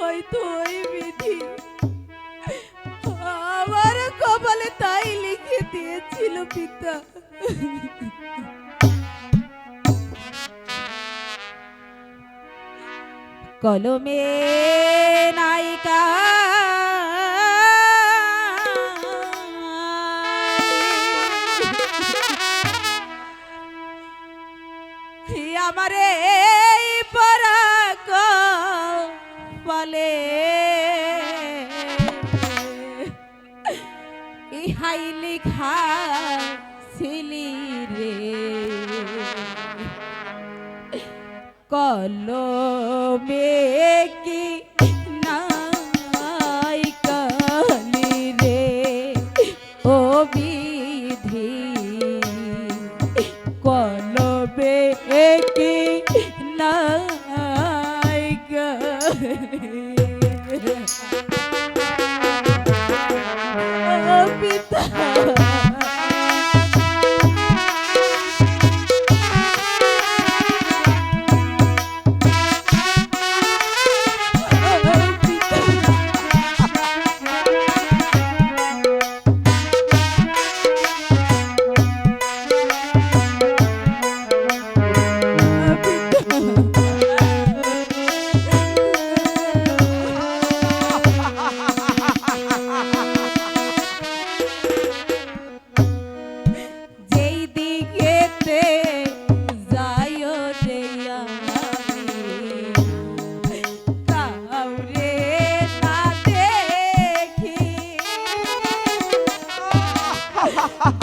হয়তো ওই বিধি। আমার কপালে তাই লিখে দিয়েছিল পিতা। কলমে নায়িকা। আমারে খাইলে খাছিলি রে। রে? কল বিধি কলমে কি নাই পিতা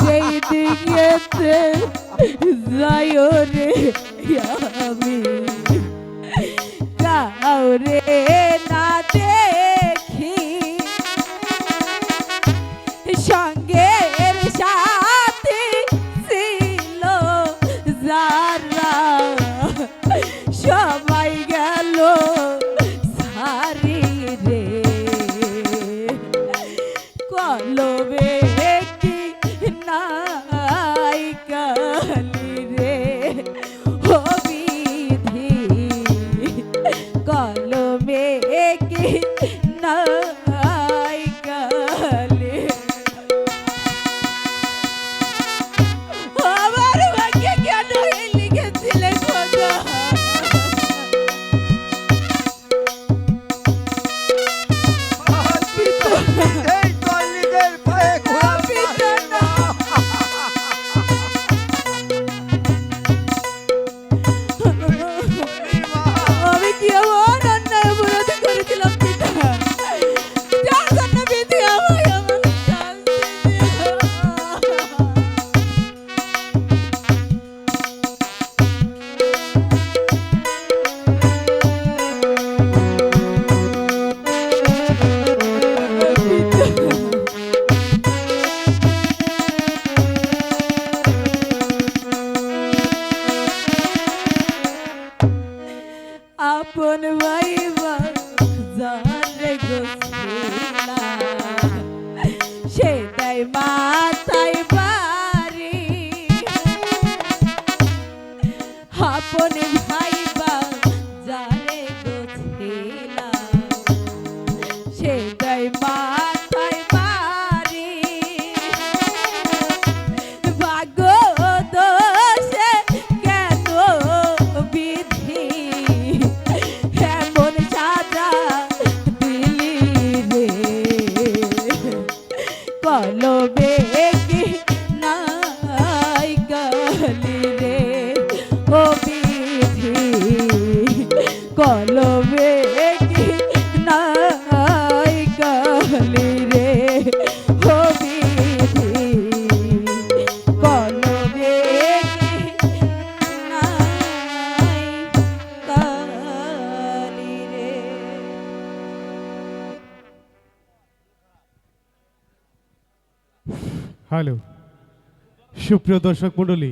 যেই দিকে যাইও রে আমি কাউরে না দেখি। সঙ্গে Oh. সেটাই মাথায় বাড়ি। আপন ভাই বা যায় হ্যালো। সুপ্রিয় দর্শক মন্ডলী